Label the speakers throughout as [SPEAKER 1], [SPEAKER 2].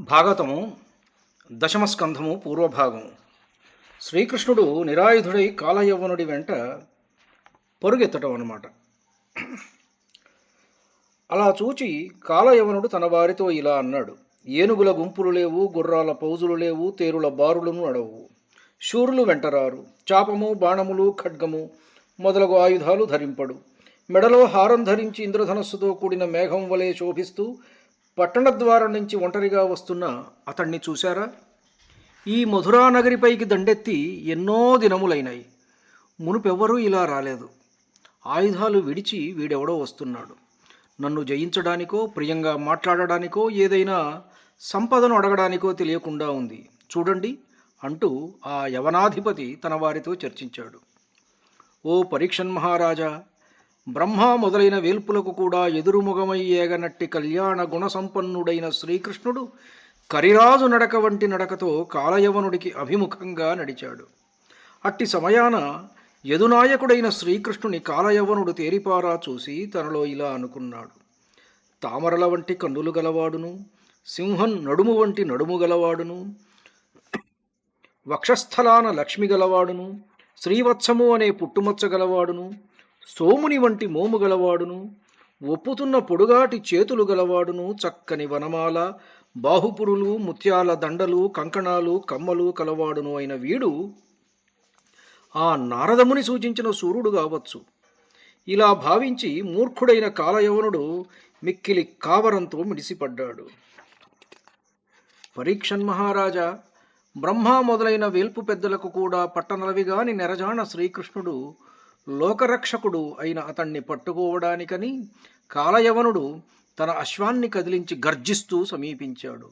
[SPEAKER 1] భాగవతము దశమస్కంధము పూర్వభాగము. శ్రీకృష్ణుడు నిరాయుధుడై కాలయవ్వనుడి వెంట పరుగెత్తటం అన్నమాట. అలా చూచి కాలయవనుడు తన వారితో ఇలా అన్నాడు ఏనుగుల గుంపులు లేవు గుర్రాల పౌజులు లేవు తేరుల బారులను నడవు శూరులు వెంటరారు చాపము బాణములు ఖడ్గము మొదలగు ఆయుధాలు ధరింపడు. మెడలో హారం ధరించి ఇంద్రధనస్సుతో కూడిన మేఘం వలె శోభిస్తూ పట్టణ ద్వారం నుంచి ఒంటరిగా వస్తున్న అతణ్ణి చూశారా? ఈ మధురా నగరిపైకి దండెత్తి ఎన్నో దినములైనాయి. మునుపెవ్వరూ ఇలా రాలేదు. ఆయుధాలు విడిచి వీడెవడో వస్తున్నాడు. నన్ను జయించడానికో ప్రియంగా మాట్లాడడానికో ఏదైనా సంపదను అడగడానికో తెలియకుండా ఉంది. చూడండి అంటూ ఆ యవనాధిపతి తన వారితో చర్చించాడు. ఓ పరీక్షన్ మహారాజా బ్రహ్మ మొదలైన వేల్పులకు కూడా ఎదురుముఖమై ఏగనట్టి కళ్యాణ గుణసంపన్నుడైన శ్రీకృష్ణుడు కరిరాజు నడక వంటి నడకతో కాలయవనుడికి అభిముఖంగా నడిచాడు. అట్టి సమయాన యదునాయకుడైన శ్రీకృష్ణుని కాలయవనుడు తేరిపారా చూసి తనలో ఇలా అనుకున్నాడు. తామరల వంటి కన్నులు గలవాడును సింహం నడుము వంటి నడుము గలవాడును వక్షస్థలాన లక్ష్మి గలవాడును శ్రీవత్సము అనే పుట్టుమచ్చ గలవాడును సోముని వంటి మోము గలవాడును ఒప్పుతున్న పొడుగాటి చేతులు గలవాడును చక్కని వనమాల బాహుపురులు ముత్యాల దండలు కంకణాలు కమ్మలు కలవాడును అయిన వీడు ఆ నారదముని సూచించిన సూర్యుడు కావచ్చు. ఇలా భావించి మూర్ఖుడైన కాలయవనుడు మిక్కిలి కావరంతో మిడిసిపడ్డాడు. పరీక్షన్ మహారాజా బ్రహ్మ మొదలైన వేల్పు పెద్దలకు కూడా పట్టనలవిగాని నెరజాణ శ్రీకృష్ణుడు లోకరక్షకుడు అయిన అతన్ని పట్టుకోవడానికని కాలయవనుడు తన అశ్వాన్ని కదిలించి గర్జిస్తూ సమీపించాడు.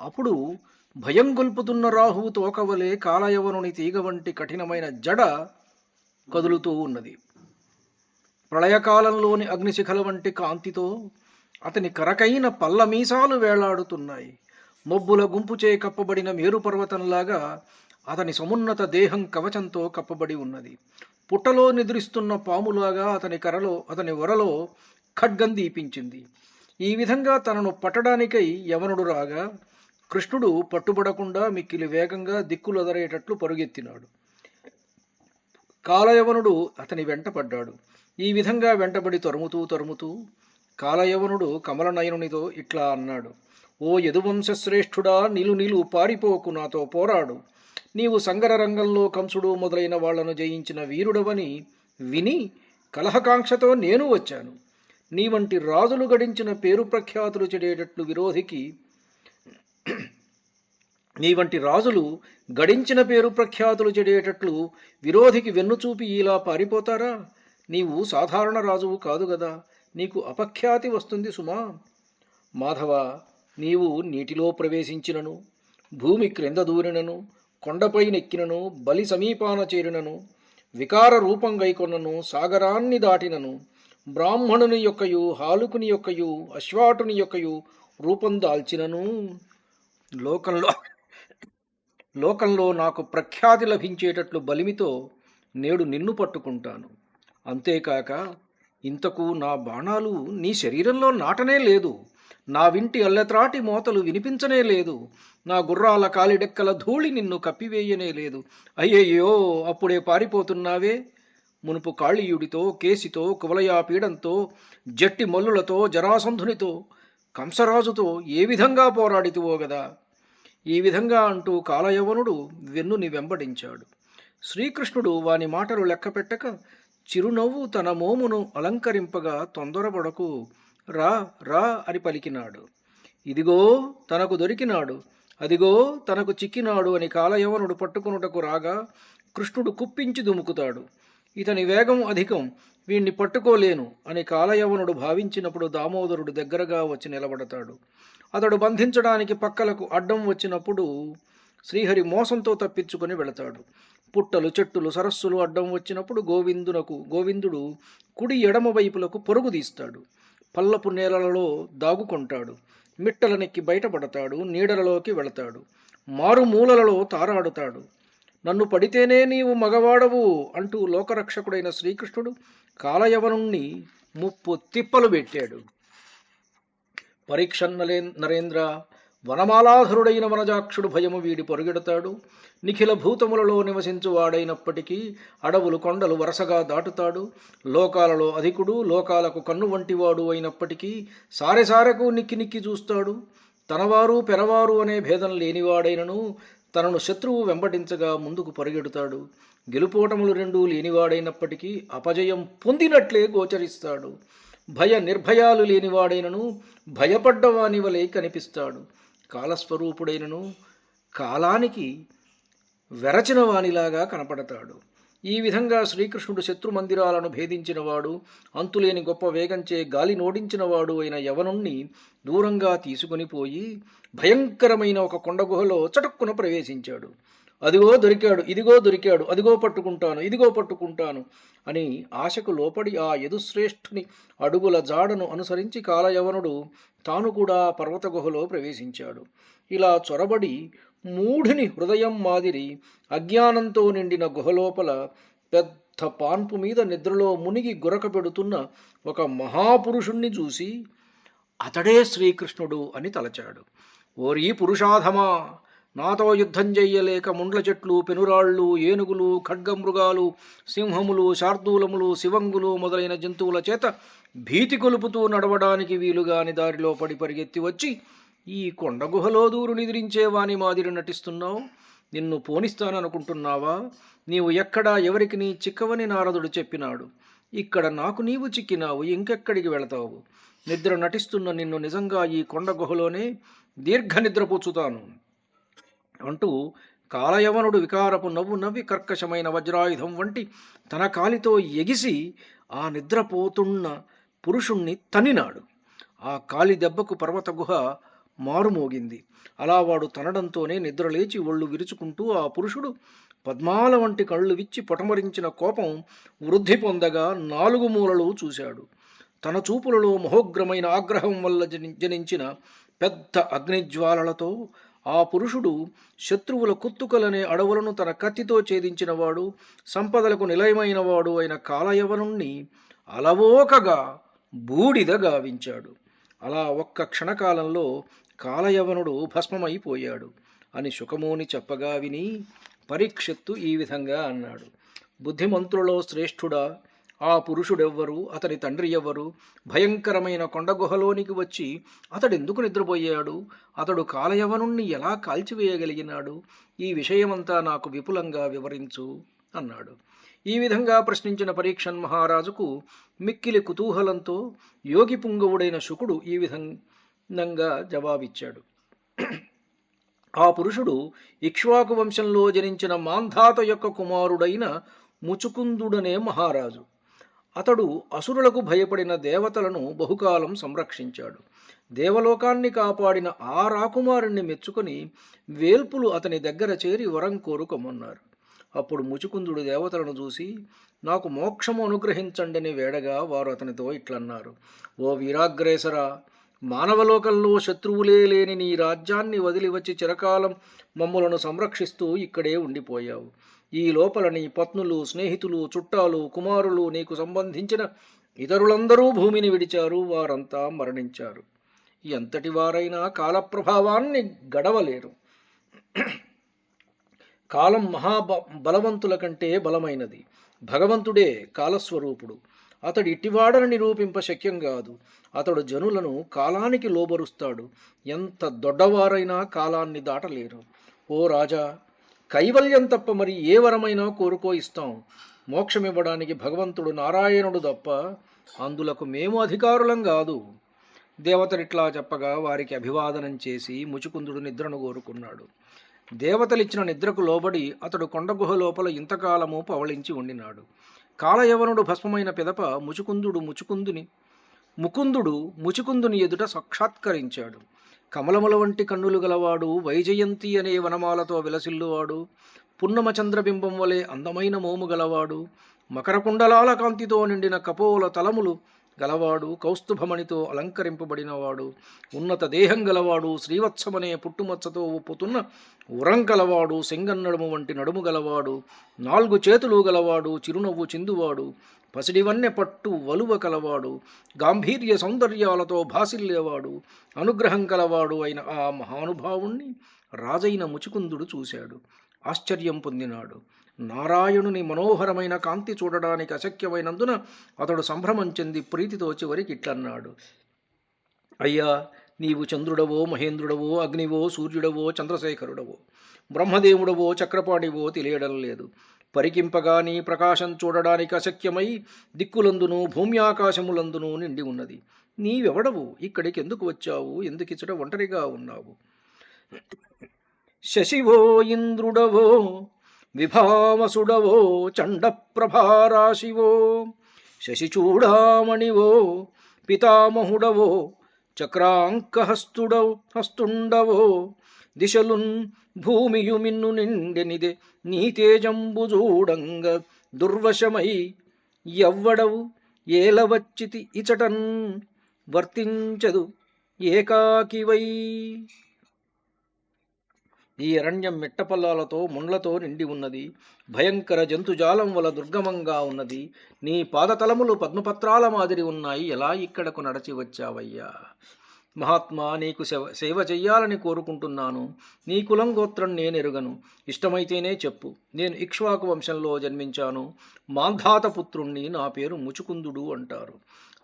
[SPEAKER 1] అప్పుడు భయం గొల్పుతున్న రాహువు తోకవలే కాలయవనుని తీగ వంటి కఠినమైన జడ కదులుతూ ఉన్నది. ప్రళయకాలంలోని అగ్నిశిఖల వంటి కాంతితో అతని కరకైన పల్ల మీసాలు వేలాడుతున్నాయి. మబ్బుల గుంపుచే కప్పబడిన మేరు పర్వతంలాగా అతని సమున్నత దేహం కవచంతో కప్పబడి ఉన్నది. పుట్టలో నిద్రిస్తున్న పాములాగా అతని కరలో అతని వరలో ఖడ్గం దీపించింది. ఈ విధంగా తనను పట్టడానికై యవనుడు రాగా కృష్ణుడు పట్టుబడకుండా మిక్కిలి వేగంగా దిక్కులొదరేటట్లు పరుగెత్తినాడు. కాలయవనుడు అతని వెంటపడ్డాడు ఈ విధంగా వెంటబడి తరుముతూ తరుముతూ కాలయవనుడు కమలనయనునితో ఇట్లా అన్నాడు ఓ యదువంశశ్రేష్ఠుడా నిలు నిలు పారిపోకు నాతో పోరాడు. నీవు సంగర రంగంలో కంసుడు మొదలైన వాళ్ళను జయించిన వీరుడవని విని కలహకాంక్షతో నేను వచ్చాను. నీ వంటి రాజులు గడించిన పేరు ప్రఖ్యాతులు చెడేటట్లు విరోధికి నీ వంటి రాజులు గడించిన పేరు ప్రఖ్యాతులు చెడేటట్లు విరోధికి వెన్నుచూపి ఇలా పారిపోతారా? నీవు సాధారణ రాజువు కాదు గదా. నీకు అపఖ్యాతి వస్తుంది సుమా. మాధవ నీవు నీటిలో ప్రవేశించినను భూమి క్రింద దూరినను కొండపై నెక్కినను బలి సమీపాన చేరినను వికార రూపం గైకొన్నను సాగరాన్ని దాటినను బ్రాహ్మణుని యొక్కయు హాలుకుని యొక్కయు అశ్వాటుని యొక్కయు రూపం దాల్చినను. లోకంలో లోకంలో నాకు ప్రఖ్యాతి లభించేటట్లు బలిమితో నేడు నిన్ను పట్టుకుంటాను. అంతేకాక ఇంతకు నా బాణాలు నీ శరీరంలో నాటనే లేదు. నా వింటి అల్లెత్రాటి మోతలు వినిపించనే లేదు. నా గుర్రాల కాలిడెక్కల ధూళి నిన్ను కప్పివేయనే లేదు. అయ్యయ్యో అప్పుడే పారిపోతున్నావే? మునుపు కాళీయుడితో కేసితో కువలయాపీడంతో జట్టి మల్లులతో జరాసంధునితో కంసరాజుతో ఏ విధంగా పోరాడితువో గదా? ఈ విధంగా అంటూ కాలయవనుడు వెన్నుని వెంబడించాడు. శ్రీకృష్ణుడు వాని మాటలు లెక్కపెట్టక చిరునవ్వు తన మోమును అలంకరింపగా తొందరపడకు. రా రా అని పలికినాడు. ఇదిగో తనకు దొరికినాడు. అదిగో తనకు చిక్కినాడు అని కాలయవనుడు పట్టుకునుటకు రాగా కృష్ణుడు కుప్పించి దుముకుతాడు. ఇతని వేగం అధికం వీణ్ణి పట్టుకోలేను అని కాలయవనుడు భావించినప్పుడు దామోదరుడు దగ్గరగా వచ్చి నిలబడతాడు. అతడు బంధించడానికి పక్కలకు అడ్డం వచ్చినప్పుడు శ్రీహరి మోసంతో తప్పించుకొని వెళతాడు. పుట్టలు చెట్టులు సరస్సులు అడ్డం వచ్చినప్పుడు గోవిందునకు గోవిందుడు కుడి ఎడమ వైపులకు పొరుగు తీస్తాడు. పల్లపు నేలలలో దాగుకుంటాడు. మిట్టలనెక్కి బయటపడతాడు. నీడలలోకి వెళతాడు. మారుమూలలలో తారాడుతాడు. నన్ను పడితేనే నీవు మగవాడవు అంటూ లోకరక్షకుడైన శ్రీకృష్ణుడు కాలయవనుణ్ణి ముప్పు తిప్పలు పెట్టాడు. పరీక్ష నరేంద్ర వనమాలాధరుడైన వనజాక్షుడు భయము వీడి పొరుగెడతాడు. నిఖిల భూతములలో నివసించువాడైనప్పటికీ అడవులు కొండలు వరుసగా దాటుతాడు. లోకాలలో అధికుడు లోకాలకు కన్ను వంటివాడు అయినప్పటికీ సారెసారెకు నిక్కి నిక్కి చూస్తాడు. తనవారు పెరవారు అనే భేదం లేనివాడైనను తనను శత్రువు వెంబడించగా ముందుకు పరిగెడుతాడు. గెలుపోటములు రెండూ లేనివాడైనప్పటికీ అపజయం పొందినట్లే గోచరిస్తాడు. భయ నిర్భయాలు లేనివాడైనను భయపడ్డవాని వలె కనిపిస్తాడు. కాలస్వరూపుడైనను కాలానికి వెరచిన వానిలాగా కనపడతాడు. ఈ విధంగా శ్రీకృష్ణుడు శత్రు మందిరాలను భేదించినవాడు అంతులేని గొప్ప వేగంచే గాలి నోడించినవాడు అయిన యవనుణ్ణి దూరంగా తీసుకుని పోయి భయంకరమైన ఒక కొండగుహలో చటుక్కున ప్రవేశించాడు. అదిగో దొరికాడు ఇదిగో దొరికాడు అదిగో పట్టుకుంటాను ఇదిగో పట్టుకుంటాను అని ఆశకు లోపడి ఆ యదుశ్రేష్ఠుని అడుగుల జాడను అనుసరించి కాలయవనుడు తాను కూడా పర్వత గుహలో ప్రవేశించాడు. ఇలా చొరబడి మూఢిని హృదయం మాదిరి అజ్ఞానంతో నిండిన గుహలోపల పెద్ద పాన్పు మీద నిద్రలో మునిగి గురక పెడుతున్న ఒక మహాపురుషుణ్ణి చూసి అతడే శ్రీకృష్ణుడు అని తలచాడు. ఓరీ పురుషాధమా నాతో యుద్ధం చెయ్యలేక ముండ్ల చెట్లు పెనురాళ్ళు ఏనుగులు ఖడ్గమృగాలు సింహములు శార్దూలములు శివంగులు మొదలైన జంతువుల చేత భీతి కొలుపుతూ నడవడానికి వీలుగాని దారిలో పడి పరిగెత్తి వచ్చి ఈ కొండ గుహలో దూరు నిద్రించే వాని మాదిరి నటిస్తున్నావు. నిన్ను పోనిస్తాననుకుంటున్నావా? నీవు ఎక్కడా ఎవరికి నీ చిక్కవని నారదుడు చెప్పినాడు. ఇక్కడ నాకు నీవు చిక్కినావు ఇంకెక్కడికి వెళతావు? నిద్ర నటిస్తున్న నిన్ను నిజంగా ఈ కొండ గుహలోనే దీర్ఘ నిద్రపుచ్చుతాను అంటూ కాలయవనుడు వికారపు నవ్వు నవ్వి కర్కశమైన వజ్రాయుధం వంటి తన కాలితో ఎగిసి ఆ నిద్రపోతున్న పురుషుణ్ణి తనినాడు ఆ కాలి దెబ్బకు పర్వత గుహ మారుమోగింది. అలా వాడు తనడంతోనే నిద్రలేచి ఒళ్ళు విరుచుకుంటూ ఆ పురుషుడు పద్మాల వంటి కళ్ళు విచ్చి పొటమరించిన కోపం వృద్ధి పొందగా నాలుగు మూలలు చూశాడు. తన చూపులలో మహోగ్రమైన ఆగ్రహం వల్ల జనించిన పెద్ద అగ్నిజ్వాలలతో ఆ పురుషుడు శత్రువుల కుత్తుకలనే అడవులను తన కత్తితో ఛేదించినవాడు సంపదలకు నిలయమైనవాడు అయిన కాలయవనుణ్ణి అలవోకగా బూడిద గావించాడు. అలా ఒక్క క్షణకాలంలో కాలయవనుడు భస్మమైపోయాడు. అని శుకమోని చెప్పగా విని పరీక్షత్తు ఈ విధంగా అన్నాడు. బుద్ధిమంతులలో శ్రేష్ఠుడా ఆ పురుషుడెవ్వరు? అతని తండ్రి ఎవ్వరు? భయంకరమైన కొండ గుహలోనికి వచ్చి అతడెందుకు నిద్రపోయాడు? అతడు కాలయవనుణ్ణి ఎలా కాల్చివేయగలిగినాడు? ఈ విషయమంతా నాకు విపులంగా వివరించు అన్నాడు. ఈ విధంగా ప్రశ్నించిన పరీక్షన్ మహారాజుకు మిక్కిలి కుతూహలంతో యోగి పుంగవుడైన శుకుడు ఈ విధంగా జవాబిచ్చాడు. ఆ పురుషుడు ఇక్ష్వాకు వంశంలో జనించిన మాంధాత యొక్క కుమారుడైన ముచుకుందుడనే మహారాజు. అతడు అసురులకు భయపడిన దేవతలను బహుకాలం సంరక్షించాడు. దేవలోకాన్ని కాపాడిన ఆ రాకుమారుణ్ణి మెచ్చుకొని వేల్పులు అతని దగ్గర చేరి వరం కోరుకోమన్నారు అప్పుడు ముచుకుందుడు దేవతలను చూసి నాకు మోక్షము అనుగ్రహించండని వేడగా వారు అతనితో ఇట్లన్నారు. ఓ వీరాగ్రేసరా మానవలోకంలో శత్రువులే లేని నీ రాజ్యాన్ని వదిలి వచ్చి చిరకాలం మమ్ములను సంరక్షిస్తూ ఇక్కడే ఉండిపోయావు. ఈ లోపల నీ పత్నులు స్నేహితులు చుట్టాలు కుమారులు నీకు సంబంధించిన ఇతరులందరూ భూమిని విడిచారు వారంతా మరణించారు. ఎంతటి వారైనా కాలప్రభావాన్ని గడవలేరు. కాలం మహాబ బలవంతుల కంటే బలమైనది. భగవంతుడే కాలస్వరూపుడు. అతడు ఇట్టివాడని నిరూపింప శక్యం కాదు. అతడు జనులను కాలానికి లోబరుస్తాడు. ఎంత దొడ్డవారైనా కాలాన్ని దాటలేరు. ఓ రాజా కైవల్యం తప్ప మరి ఏ వరమైనా కోరుకో ఇస్తాం. మోక్షమివ్వడానికి భగవంతుడు నారాయణుడు తప్ప అందులకు మేము అధికారులం కాదు. దేవతలిట్లా చెప్పగా వారికి అభివాదనం చేసి ముచుకుందుడు నిద్రను కోరుకున్నాడు. దేవతలిచ్చిన నిద్రకు లోబడి అతడు కొండగుహ లోపల ఇంతకాలము పవళించి ఉండినాడు. కాలయవనుడు భస్మమైన పిదప ముచుకుందుడు ముచుకుందుని ముకుందుడు ముచుకుందుని ఎదుట సాక్షాత్కరించాడు. కమలముల వంటి కన్నులు గలవాడు వైజయంతి అనే వనమాలతో విలసిల్లువాడు పున్నమ చంద్రబింబం వలె అందమైన మోము గలవాడు మకరకుండలాల కాంతితో నిండిన కపోల తలములు గలవాడు కౌస్తుభమణితో అలంకరింపబడినవాడు ఉన్నత దేహం గలవాడు శ్రీవత్సమనే పుట్టుమచ్చతో ఒప్పుతున్న ఉరం గలవాడు సెంగన్నడుము వంటి నడుము గలవాడు నాలుగు చేతులు గలవాడు చిరునవ్వు చిందువాడు పసిడివన్నె పట్టు వలువ కలవాడు గాంభీర్య సౌందర్యాలతో భాసిల్లేవాడు అనుగ్రహం కలవాడు అయిన ఆ మహానుభావుణ్ణి రాజైన ముచుకుందుడు చూశాడు. ఆశ్చర్యం పొందినాడు. నారాయణుని మనోహరమైన కాంతి చూడడానికి అశక్యమైనందున అతడు సంభ్రమం చెంది ప్రీతితో చివరికి ఇట్లన్నాడు. అయ్యా నీవు చంద్రుడవో మహేంద్రుడవో అగ్నివో సూర్యుడవో చంద్రశేఖరుడవో బ్రహ్మదేవుడవో చక్రపాణివో తెలియడం లేదు. పరికింపగా నీ ప్రకాశం చూడడానికి అశక్యమై దిక్కులందును భూమి ఆకాశములందును నిండి ఉన్నది. నీవెవడవు? ఇక్కడికి ఎందుకు వచ్చావు ఎందుకిచ్చట ఒంటరిగా ఉన్నావు? శశివో ఇంద్రుడవో విభామసుడవో చండప్రభారాశివో శశిచూడామణివో పితామహుడవో చక్రాంకహస్తుడవు హస్తుండవో దిశలున్ భూమియు మిన్ను నిండెనిదే నీ తేజంబు చూడంగ దుర్వశమై ఎవ్వడవు ఏలవచ్చితి ఇచటన్ వర్తించదు ఏకాకివై. ఈ అరణ్యం మిట్టపల్లాలతో ముండ్లతో నిండి ఉన్నది భయంకర జంతుజాలం వల దుర్గమంగా ఉన్నది నీ పాదతలములు పద్మపత్రాల మాదిరి ఉన్నాయి ఎలా ఇక్కడకు నడచి వచ్చావయ్యా? మహాత్మా నీకు సేవ సేవ చెయ్యాలని కోరుకుంటున్నాను. నీ కులం గోత్రం నేనెరుగను. ఇష్టమైతేనే చెప్పు. నేను ఇక్ష్వాకు వంశంలో జన్మించాను. మాంధాత పుత్రుణ్ణి నా పేరు ముచుకుందుడు అంటారు.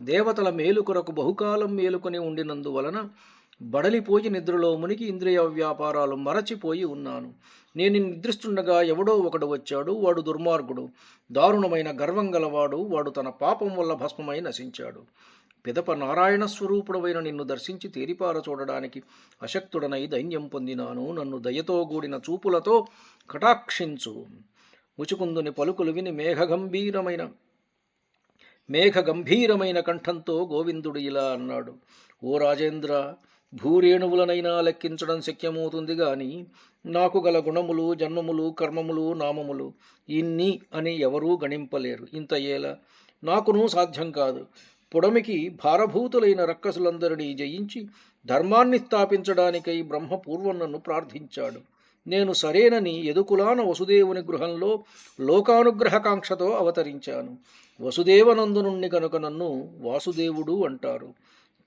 [SPEAKER 1] దేవతల మేలుకొరకు బహుకాలం మేలుకొని ఉండినందువలన బడలిపోయి నిద్రలో మునిగి ఇంద్రియ వ్యాపారాలు మరచిపోయి ఉన్నాను. నేను నిద్రిస్తుండగా ఎవడో ఒకడు వచ్చాడు వాడు దుర్మార్గుడు. దారుణమైన గర్వం గలవాడు వాడు తన పాపం వల్ల భస్మమై నశించాడు. పిదప నారాయణ స్వరూపుడవైన నిన్ను దర్శించి తేరిపార చూడడానికి అశక్తుడనై దైన్యం పొందినాను. నన్ను దయతో కూడిన చూపులతో కటాక్షించు. ముచుకుందుని పలుకులు విని మేఘగంభీరమైన మేఘ గంభీరమైన కంఠంతో గోవిందుడు ఇలా అన్నాడు. ఓ రాజేంద్ర భూరేణువులనైనా లెక్కించడం శక్యమవుతుంది గాని నాకు గల గుణములు జన్మములు కర్మములు నామములు ఇన్ని అని ఎవరూ గణింపలేరు. ఇంత ఏల? నాకును సాధ్యం కాదు. పుడమికి భారభూతులైన రక్కసులందరినీ జయించి ధర్మాన్ని స్థాపించడానికై బ్రహ్మ పూర్వం నన్ను ప్రార్థించాడు. నేను సరేనని ఎదుకులాన వసుదేవుని గృహంలో లోకానుగ్రహకాంక్షతో అవతరించాను. వసుదేవనందునుణ్ణి కనుక నన్ను వాసుదేవుడు అంటారు.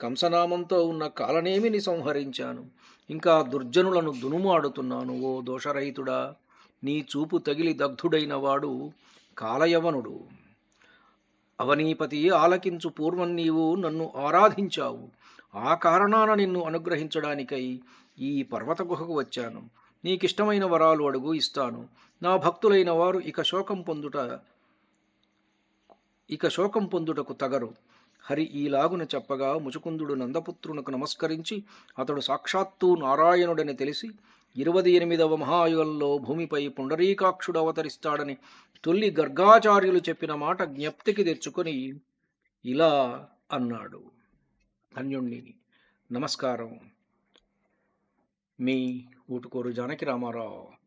[SPEAKER 1] కంసనామంతో ఉన్న కాలనేమిని సంహరించాను. ఇంకా దుర్జనులను దునుమాడుతున్నాను ఓ దోషరహితుడా! నీ చూపు తగిలి దగ్ధుడైన వాడు కాలయవనుడు. అవనీపతి ఆలకించు పూర్వం నీవు నన్ను ఆరాధించావు. ఆ కారణాన నిన్ను అనుగ్రహించడానికై ఈ పర్వత గుహకు వచ్చాను. నీకిష్టమైన వరాలు అడుగు ఇస్తాను. నా భక్తులైన వారు ఇక శోకం పొందుట ఇక శోకం పొందుటకు తగరు. హరి ఈలాగున చెప్పగా ముచుకుందుడు నందపుత్రునకు నమస్కరించి అతడు సాక్షాత్తు నారాయణుడని తెలిసి ఇరవై ఎనిమిదవ మహాయుగంలో భూమిపై పుండరీకాక్షుడు అవతరిస్తాడని తొల్లి గర్గాచార్యులు చెప్పిన మాట జ్ఞప్తికి తెచ్చుకొని ఇలా అన్నాడు. ధన్యుణ్ణి నమస్కారం. మీ ఊటుకోరు జానకి రామారావు.